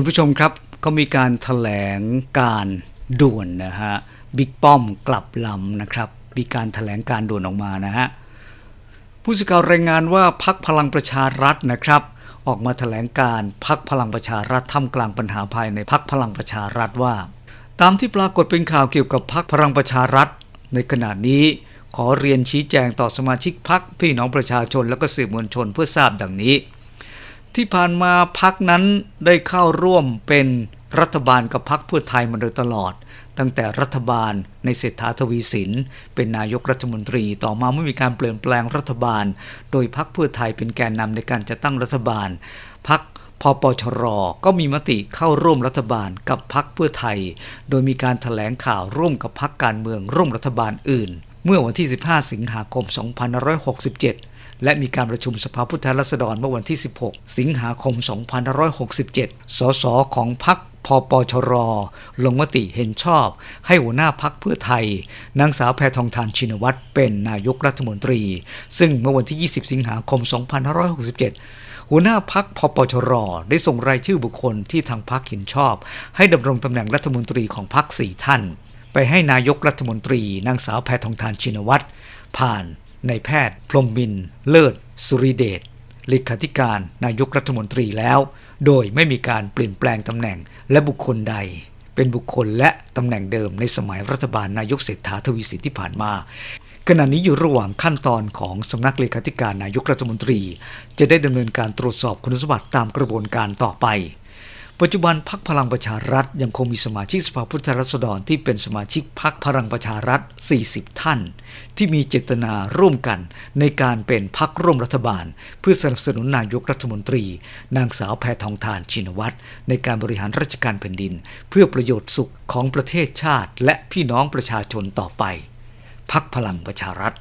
คุณผู้ชมครับก็มีการถแถลงการด่วนนะฮะบิ๊กป้อมกลับลำนะครับมีการถแถลงการด่วนออกมานะฮะผู้สื่อข่าวรายงานว่าพักพลังประชารัฐนะครับ ออกมาถแถลงการพักพลังประชารัฐท่ามกลางปัญหาภายในพักพลังประชารัฐว่า ตามที่ปรากฏเป็นข่าวเกี่ยวกับพักพลังประชารัฐ ในขณะนี้ขอเรียนชี้แจงต่อสมาชิกพักพี่น้องประชาชนและก็สื่อมวลชนเพื่อทราบดังนี้ ที่ผ่านมาพักนั้นได้เข้าร่วมเป็นรัฐบาลกับพักเพื่อไทยมาโดยตลอด ตั้งแต่รัฐบาลในเศรษฐาทวีสิน เป็นนายกรัฐมนตรีต่อมาเมื่อมีการเปลี่ยนแปลงรัฐบาล โดยพักเพื่อไทยเป็นแกนนำในการจะตั้งรัฐบาลพักพปชรก็มีมติเข้าร่วมรัฐบาลกับพักเพื่อไทย โดยมีการถแถลงข่าวร่วมกับพักการเมืองร่วมรัฐบาลอื่น เมื่อวันที่ 15 สิงหาคม 2567 และมีการประชุมสภาผู้แทนราษฎรเมื่อวันที่ 16 สิงหาคม 2567 สสของพรรคพปชร ลงมติเห็นชอบ ให้หัวหน้าพักเพื่อไทย นางสาวแพทองทานชินวัตรเป็นนายกรัฐมนตรี ซึ่งเมื่อวันที่ 20 สิงหาคม 2567 หัวหน้าพักพปชร ได้ส่งรายชื่อบุคคลที่ทางพักเห็นชอบ ให้ดำรงตำแหน่งรัฐมนตรีของพักสี่ท่าน ไปให้นายกรัฐมนตรี นางสาวแพทองทานชินวัตรผ่าน ในแพทย์ พรมมิน เลิศ สุริเดชเลขาธิการนายกรัฐมนตรีแล้ว โดยไม่มีการเปลี่ยนแปลงตำแหน่งและบุคคลใด เป็นบุคคลและตำแหน่งเดิมในสมัยรัฐบาลนายกเศรษฐาทวีสินที่ผ่านมาขณะนี้อยู่ระหว่างขั้นตอนของสำนักเลขาธิการนายกรัฐมนตรี จะได้ดำเนินการตรวจสอบคุณสมบัติตามกระบวนการต่อไป ปัจจุบันพักพลังประชารัฐ ยังคงมีสมาชิกสภาผู้แทนราษฎรที่เป็นสมาชิกพักพลังประชารัฐ 40 ท่าน ที่มีเจตนาร่วมกันในการเป็นพักร่วมรัฐบาล เพื่อสนับสนุนนายกรัฐมนตรี นางสาวแพทองทานชินวัตรในการบริหารราชการแผ่นดิน เพื่อประโยชน์สุขของประเทศชาติ และพี่น้องประชาชนต่อไป พักพลังประชารัฐ